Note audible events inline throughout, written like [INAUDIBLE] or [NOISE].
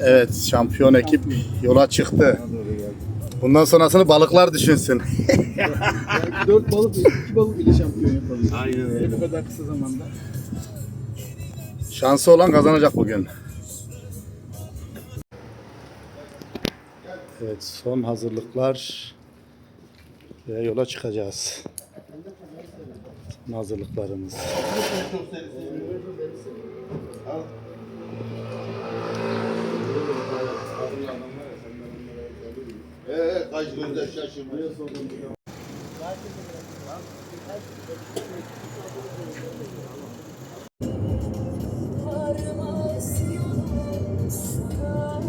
Evet şampiyon ekip yola çıktı. Bundan sonrasını balıklar düşünsün. [LAUGHS] Belki 4 balık, 2 balık ile şampiyon yapalım. Aynen öyle. Bu kadar kısa zamanda. Şansı olan kazanacak bugün. Evet son hazırlıklar ve yola çıkacağız. Son hazırlıklarımız. Kaç gözler şaşırmıyor.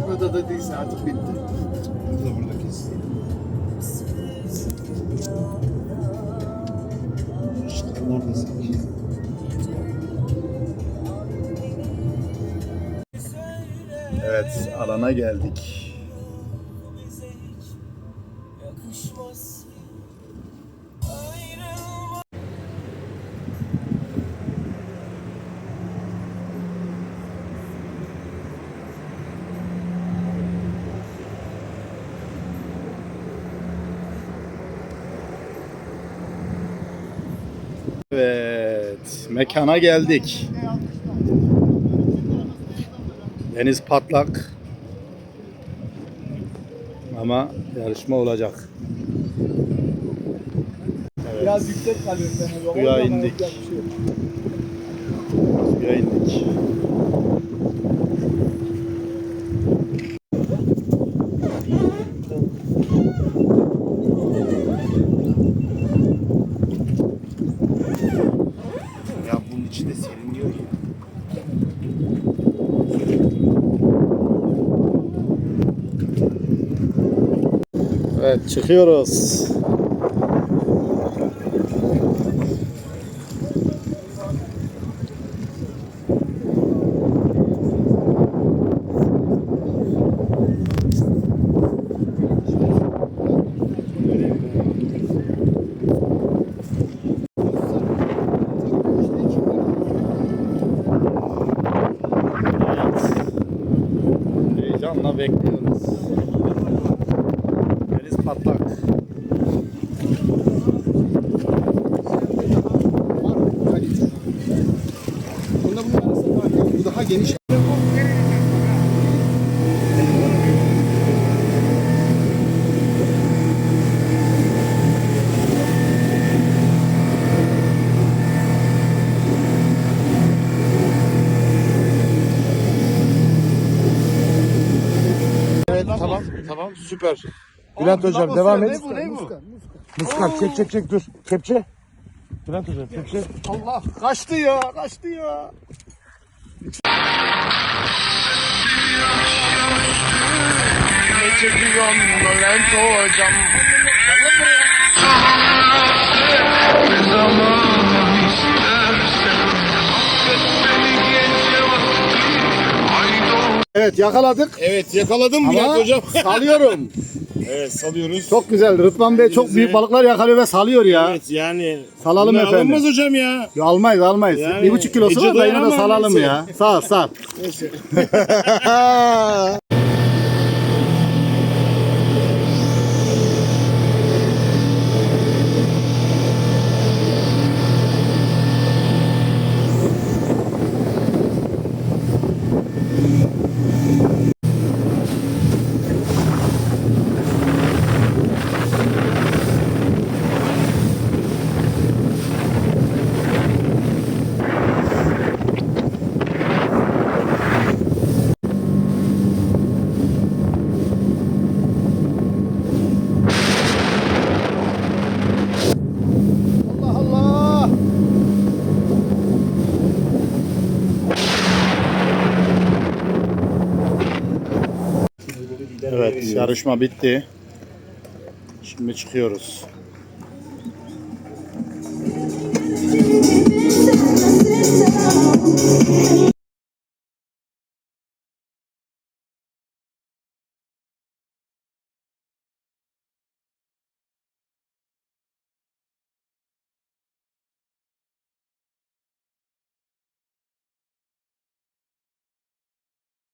Burada da değilse artık bitti. Burada burada kesin. Neredesin? Evet alana geldik. Evet, mekana geldik. Deniz patlak. Ama yarışma olacak. Biraz yüksek kalıyor. Suya indik. şey. Suya indik. Ya bunun içinde serinliyor ya. Evet çıkıyoruz. Heyecanla bekliyoruz. Patlak. Var, kalite. Bunda bunun arasında var. Bu daha geniş. Evet tamam tamam süper. Bülent hocam devam et. bu ne bu? Muskar çek çek çek dur. Kepçe. Bülent hocam kepçe. Allah kaçtı ya kaçtı ya. Ne çekiyorsun Bülent hocam? Evet yakaladık Evet yakaladım Bülent ama hocam. [LAUGHS] salıyorum. Evet salıyoruz. Çok güzel. Rıdvan Bey çok büyük balıklar yakalıyor ve salıyor ya. Evet yani. Salalım Bunlar efendim. Alınmaz hocam ya. Ya almayız almayız. Yani bir buçuk kilosu Ece var da yine de dayanamam salalım neyse. ya. Sal sal. Neyse. [LAUGHS] Allah Allah. Evet yarışma bitti. Şimdi çıkıyoruz.